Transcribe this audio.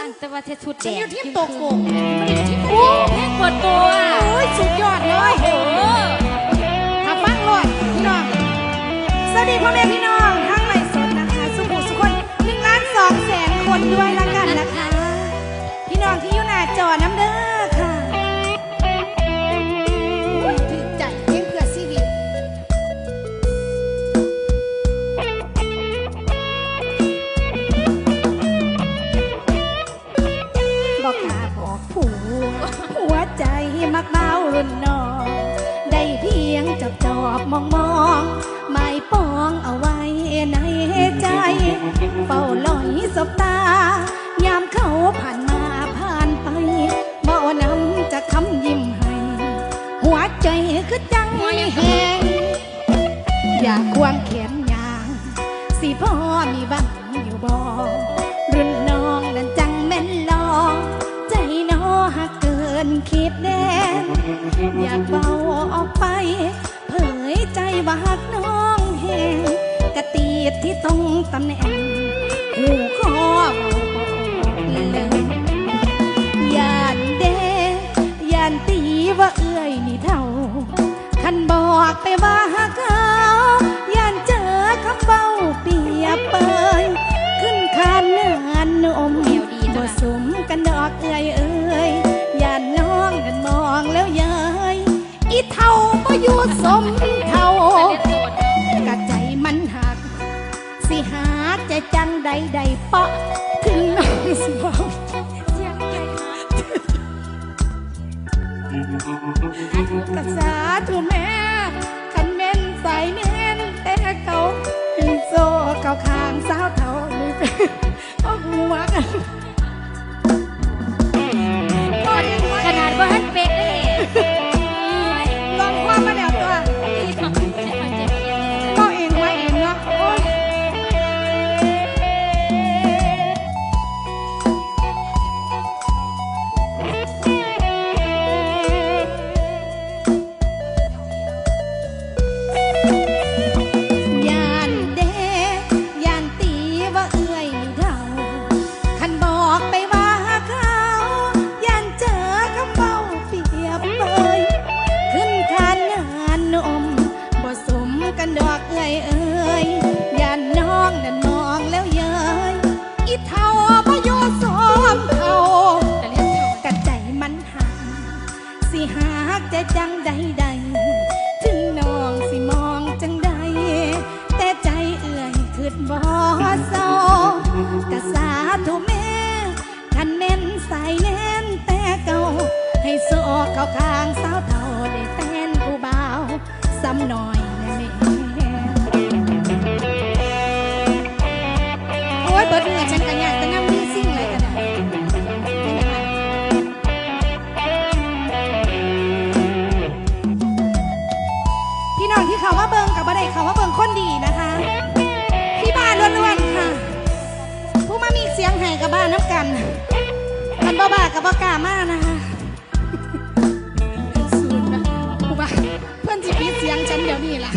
ตั้งแต่ว่าเทชุดแดฉันงอยู่ที่โตโกงโอ้เพลงเปิดตัวอะโอ้ยสุดยอดเลยโอ้โหถ้าฟังรอดพี่น้อง สวัสดีพ่อแม่พี่น้องทั้งไลฟ์สดนะคะ สุขุสุขคนหนึ่งล้านสองแสนคนด้วย รุ่นน้อง ได้เพียงจับจอบมองมองไม่ปองเอาไว้ในใจ เฝ้าลอยสบตา ยามเขาผ่านมาผ่านไปเบานำจะคำยิ้มให้ หัวใจคือจังไม่แหงอยากควงแขนยาง สิพ่อมีบ้างอยู่บ่รุ่นน้องนั้นจังแม่นลอใจน้อหักเกินคิดแน่ ว่าหักน้องแหงกะตีดที่ตรงตำแหน่งหูคอเลยยานเดยานตีว่าเอื้อยนี่เท่าคันบอกไปว่าหักเขายานเจอคำเบาเปียเปยขึ้นคานเนื้อนมบ่สมกันดอกเอ้ยเอ้ยยานน้องกันมองแล้วเย้ยอีเท่าบ่อยู่สม งใดใดๆเปะถึงน้องสิบอกเสียงใจหายกษาถูแม่คันเม่นใส่เม่นแต่เขาถึงโซ่เขาคางสาวเท่าเลยเป็นเอหัวกันขนาดว่าฮันเป็ก ดอกเอ้ยเอ้ยยันน้องนั่นมองแล้วเย้ยอีเท่าบ่โยสมเท่าแต่เรียกเท่ากัดใจมันหักสิหากจะจังใดใดๆถึงน้องสิมองจังใดแต่ใจเอื่อยขึ้นบ่เศร้ากะสาธุแม่คันเน้นใส่แน่นแต่เก่าให้โซเข้าข้างสาวเท่า บ้านน้ำกันมันบ้าบ้ากับบ้ากามากนะคะสูนนะผู้บ้าเพื่อนจิปิดเสียงฉันเดี๋ยวนี้ล่ะ